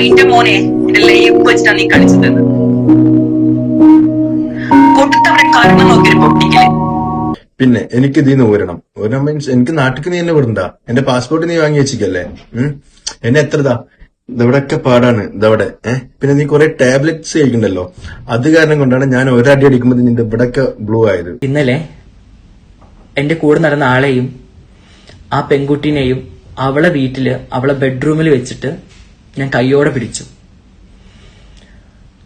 നായിന്റെ മോനെ എന്റെ ലൈഫ് വെച്ചിട്ടാ നീ കളിച്ചത് കൊടുത്തവരെ കാരണം നോക്കി പൊട്ടിക്കൽ. പിന്നെ എനിക്ക് ഇതിന്ന് ഊരണം. ഊരണം മീൻസ് എനിക്ക് നാട്ടിക്ക് നീ എന്നെ വിടണ്ട. എന്റെ പാസ്പോർട്ട് നീ വാങ്ങി വെച്ചിക്കല്ലേ? എന്നെ എത്രതാ? ഇതവിടെയൊക്കെ പാടാണ്? ഇതവിടെ? ഏഹ് പിന്നെ നീ കുറെ ടാബ്ലറ്റ്സ് കഴിക്കണ്ടല്ലോ. അത് കാരണം കൊണ്ടാണ് ഞാൻ ഒരടി അടിക്കുമ്പോൾ നിന്റെ ഇവിടെയൊക്കെ ബ്ലൂ ആയത്. ഇന്നലെ എന്റെ കൂടെ നടന്ന ആളെയും ആ പെൺകുട്ടീനെയും അവളെ വീട്ടിൽ അവളെ ബെഡ്റൂമിൽ വെച്ചിട്ട് ഞാൻ കൈയോടെ പിടിച്ചു.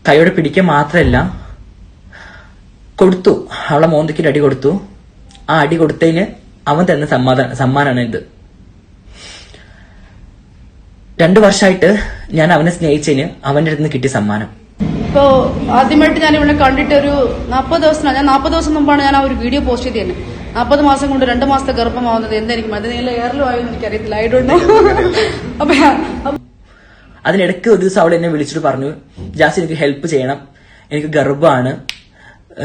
കൈയോടെ പിടിക്കാൻ മാത്രമല്ല കൊടുത്തു. അവളെ മോന്തയ്ക്ക് അടി കൊടുത്തു. ആ അടി കൊടുത്തതിന് അവൻ തന്ന സമ്മാന സമ്മാനാണ് ഇത്. രണ്ടു വർഷമായിട്ട് ഞാൻ അവനെ സ്നേഹിച്ചതിന് അവന്റെ അടുത്ത് നിന്ന് കിട്ടിയ സമ്മാനം. ഇപ്പോ ആദ്യമായിട്ട് ഞാൻ ഇവിടെ കണ്ടിട്ട് ഒരു നാൽപ്പത് ദിവസം ഞാൻ നാൽപ്പത് ദിവസം മുമ്പാണ് ഞാൻ ആ ഒരു വീഡിയോ പോസ്റ്റ് ചെയ്ത് തന്നെ. നാൽപ്പത് മാസം കൊണ്ട് രണ്ട് മാസത്തെ ഗർഭമാവുന്നത് എന്തായിരിക്കും? അത് നീല എയറിലും എന്ന് എനിക്കറിയത്തില്ല. അപ്പൊ അപ്പൊ അതിനിടയ്ക്ക് ഒരു ദിവസം അവൾ എന്നെ വിളിച്ചിട്ട് പറഞ്ഞു ജാസ് എനിക്ക് ഹെൽപ്പ് ചെയ്യണം. എനിക്ക് ഗർഭമാണ്.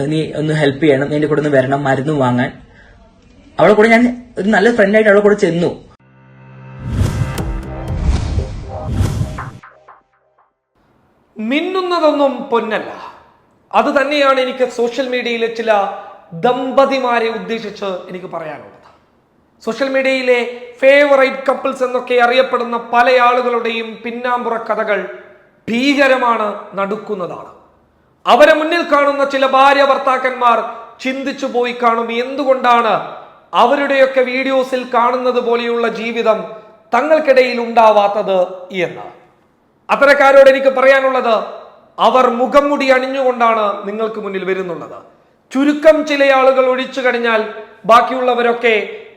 നീ ഒന്ന് ഹെൽപ്പ് ചെയ്യണം. എന്റെ കൂടെ ഒന്ന് വരണം മരുന്ന് വാങ്ങാൻ. അവളെ കൂടെ ഞാൻ ഒരു നല്ല ഫ്രണ്ടായിട്ട് അവളെ കൂടെ ചെന്നു. മിന്നുന്നതൊന്നും പൊന്നല്ല. അത് തന്നെയാണ് എനിക്ക് സോഷ്യൽ മീഡിയയിലെ ചില ദമ്പതിമാരെ ഉദ്ദേശിച്ച് എനിക്ക് പറയാനുള്ളത്. സോഷ്യൽ മീഡിയയിലെ ഫേവറേറ്റ് കപ്പിൾസ് എന്നൊക്കെ അറിയപ്പെടുന്ന പല ആളുകളുടെയും പിന്നാമ്പുറ കഥകൾ ഭീകരമാണ് നടുക്കുന്നതാണ്. അവരെ മുന്നിൽ കാണുന്ന ചില ഭാര്യ ഭർത്താക്കന്മാർ ചിന്തിച്ചു പോയി കാണും എന്തുകൊണ്ടാണ് അവരുടെയൊക്കെ വീഡിയോസിൽ കാണുന്നത് പോലെയുള്ള ജീവിതം തങ്ങൾക്കിടയിൽ ഉണ്ടാവാത്തത് എന്ന് അത്തരക്കാരോട് എനിക്ക് പറയാനുള്ളത് അവർ മുഖം മുടി അണിഞ്ഞുകൊണ്ടാണ് നിങ്ങൾക്ക് മുന്നിൽ വരുന്നുള്ളത്. ചുരുക്കം ചില ആളുകൾ ഒഴിച്ചു കഴിഞ്ഞാൽ ബാക്കിയുള്ളവരൊക്കെ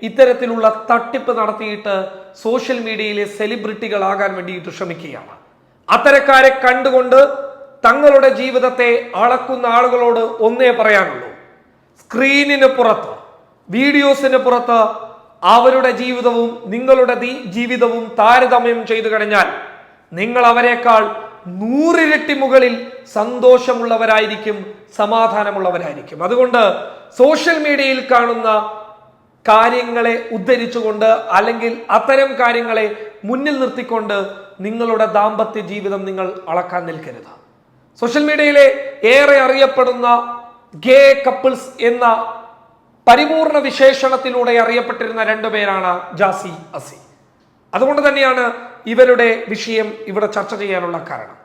ഇത്തരത്തിലുള്ള തട്ടിപ്പ് നടത്തിയിട്ട് സോഷ്യൽ മീഡിയയിലെ സെലിബ്രിറ്റികളാകാൻ വേണ്ടിയിട്ട് ശ്രമിക്കുകയാണ്. അത്തരക്കാരെ കണ്ടുകൊണ്ട് തങ്ങളുടെ ജീവിതത്തെ അളക്കുന്ന ആളുകളോട് ഒന്നേ പറയാനുള്ളൂ. സ്ക്രീനിന് പുറത്ത് വീഡിയോസിന് പുറത്ത് അവരുടെ ജീവിതവും നിങ്ങളുടെ ജീവിതവും താരതമ്യം ചെയ്തു കഴിഞ്ഞാൽ നിങ്ങൾ അവരെക്കാൾ നൂറിരട്ടി മുകളിൽ സന്തോഷമുള്ളവരായിരിക്കും സമാധാനമുള്ളവരായിരിക്കും. അതുകൊണ്ട് സോഷ്യൽ മീഡിയയിൽ കാണുന്ന കാര്യങ്ങളെ ഉദ്ധരിച്ചുകൊണ്ട് അല്ലെങ്കിൽ അത്തരം കാര്യങ്ങളെ മുന്നിൽ നിർത്തിക്കൊണ്ട് നിങ്ങളുടെ ദാമ്പത്യ ജീവിതം നിങ്ങൾ അളക്കാൻ നിൽക്കരുത്. സോഷ്യൽ മീഡിയയിലെ ഏറെ അറിയപ്പെടുന്ന ഗേ കപ്പിൾസ് എന്ന പരിപൂർണ വിശേഷണത്തിലൂടെ അറിയപ്പെട്ടിരുന്ന രണ്ടു പേരാണ് ജാസി അസി. അതുകൊണ്ട് തന്നെയാണ് ഇവരുടെ വിഷയം ഇവിടെ ചർച്ച ചെയ്യാനുള്ള കാരണം.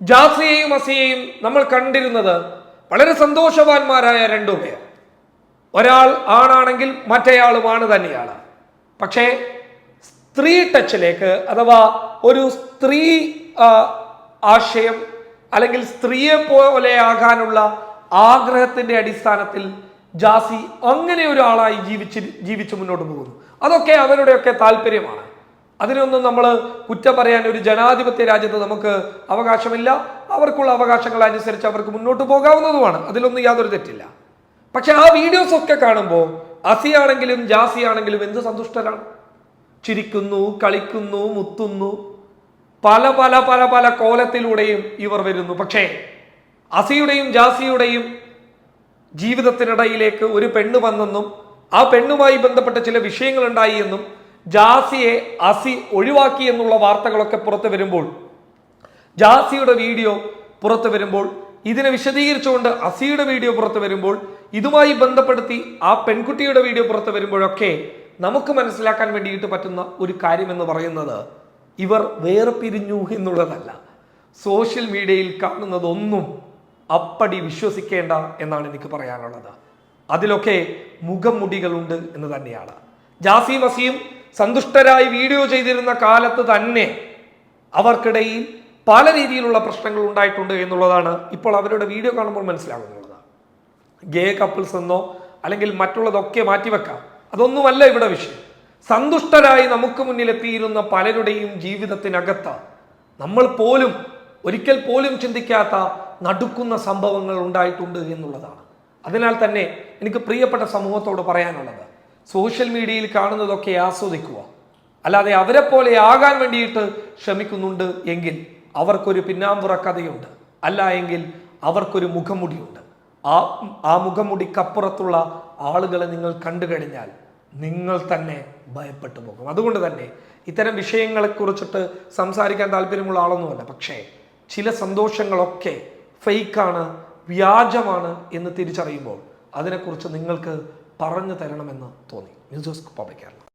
ജാസിയെയും അസിയെയും നമ്മൾ കണ്ടിരുന്നത് വളരെ സന്തോഷവാന്മാരായ രണ്ടുപേർ ഒരാൾ ആണാണെങ്കിൽ മറ്റേയാളുമാണ് തന്നെയാണ് പക്ഷേ സ്ത്രീ ടച്ചിലേക്ക് അഥവാ ഒരു സ്ത്രീ ആശയം അല്ലെങ്കിൽ സ്ത്രീയെ പോലെ ആകാനുള്ള ആഗ്രഹത്തിന്റെ അടിസ്ഥാനത്തിൽ ജാസി അങ്ങനെ ഒരാളായി ജീവിച്ച് ജീവിച്ച് മുന്നോട്ട് പോകുന്നു. അതൊക്കെ അവരുടെയൊക്കെ താല്പര്യമാണ്. അതിനൊന്നും നമ്മൾ കുറ്റം പറയാൻ ഒരു ജനാധിപത്യ രാജ്യത്ത് നമുക്ക് അവകാശമില്ല. അവർക്കുള്ള അവകാശങ്ങൾ അനുസരിച്ച് അവർക്ക് മുന്നോട്ട് പോകാവുന്നതുമാണ്. അതിലൊന്നും യാതൊരു തെറ്റില്ല. പക്ഷെ ആ വീഡിയോസ് ഒക്കെ കാണുമ്പോൾ അസിയാണെങ്കിലും ജാസി ആണെങ്കിലും എന്ത് സന്തുഷ്ടരാണ്? ചിരിക്കുന്നു കളിക്കുന്നു മുത്തുന്നു. പല പല പല പല കോലത്തിലൂടെയും ഇവർ വരുന്നു. പക്ഷേ അസിയുടെയും ജാസിയുടെയും ജീവിതത്തിനിടയിലേക്ക് ഒരു പെണ്ണ് വന്നെന്നും ആ പെണ്ണുമായി ബന്ധപ്പെട്ട ചില വിഷയങ്ങൾ ഉണ്ടായി എന്നും ജാസിയെ അസി ഒഴിവാക്കി എന്നുള്ള വാർത്തകളൊക്കെ പുറത്തു വരുമ്പോൾ ജാസിയുടെ വീഡിയോ പുറത്തു വരുമ്പോൾ ഇതിനെ വിശദീകരിച്ചുകൊണ്ട് അസിയുടെ വീഡിയോ പുറത്തു വരുമ്പോൾ ഇതുമായി ബന്ധപ്പെടുത്തി ആ പെൺകുട്ടിയുടെ വീഡിയോ പുറത്ത് വരുമ്പോഴൊക്കെ നമുക്ക് മനസ്സിലാക്കാൻ വേണ്ടിയിട്ട് പറ്റുന്ന ഒരു കാര്യം എന്ന് പറയുന്നത് ഇവർ വേറെ പിരിഞ്ഞു എന്നുള്ളതല്ല. സോഷ്യൽ മീഡിയയിൽ കാണുന്നതൊന്നും അപ്പടി വിശ്വസിക്കേണ്ട എന്നാണ് എനിക്ക് പറയാനുള്ളത്. അതിലൊക്കെ മുഖംമുടികളുണ്ട് എന്ന് തന്നെയാണ്. ജാസി വസീം സന്തുഷ്ടരായി വീഡിയോ ചെയ്തിരുന്ന കാലത്ത് തന്നെ അവർക്കിടയിൽ പല രീതിയിലുള്ള പ്രശ്നങ്ങൾ ഉണ്ടായിട്ടുണ്ട് എന്നുള്ളതാണ് ഇപ്പോൾ അവരുടെ വീഡിയോ കാണുമ്പോൾ മനസ്സിലാകുന്നത്. ഗേ കപ്പിൾസ് എന്നോ അല്ലെങ്കിൽ മറ്റുള്ളതൊക്കെ മാറ്റിവെക്കാം. അതൊന്നുമല്ല ഇവിടെ വിഷയം. സന്തുഷ്ടരായി നമുക്ക് മുന്നിലെത്തിയിരുന്ന പലരുടെയും ജീവിതത്തിനകത്ത് നമ്മൾ പോലും ഒരിക്കൽ പോലും ചിന്തിക്കാത്ത നടുക്കുന്ന സംഭവങ്ങൾ ഉണ്ടായിട്ടുണ്ട് എന്നുള്ളതാണ്. അതിനാൽ തന്നെ എനിക്ക് പ്രിയപ്പെട്ട സമൂഹത്തോട് പറയാനുള്ളത് സോഷ്യൽ മീഡിയയിൽ കാണുന്നതൊക്കെ ആസ്വദിക്കുക. അല്ലാതെ അവരെ പോലെ ആകാൻ വേണ്ടിയിട്ട് ശ്രമിക്കുന്നുണ്ട് എങ്കിൽ അവർക്കൊരു പിന്നാമ്പുറ കഥയുണ്ട് അല്ല എങ്കിൽ അവർക്കൊരു മുഖമുടിയുണ്ട്. ആ ആ മുഖമുടിക്കപ്പുറത്തുള്ള ആളുകളെ നിങ്ങൾ കണ്ടു കഴിഞ്ഞാൽ നിങ്ങൾ തന്നെ ഭയപ്പെട്ടു പോകും. അതുകൊണ്ട് തന്നെ ഇത്തരം വിഷയങ്ങളെക്കുറിച്ചിട്ട് സംസാരിക്കാൻ താല്പര്യമുള്ള ആളൊന്നുമല്ല. പക്ഷേ ചില സന്തോഷങ്ങളൊക്കെ ഫേക്കാണ് വ്യാജമാണ് എന്ന് തിരിച്ചറിയുമ്പോൾ അതിനെക്കുറിച്ച് നിങ്ങൾക്ക് പറഞ്ഞു തരണമെന്ന് തോന്നി. News Desk Public Kerala.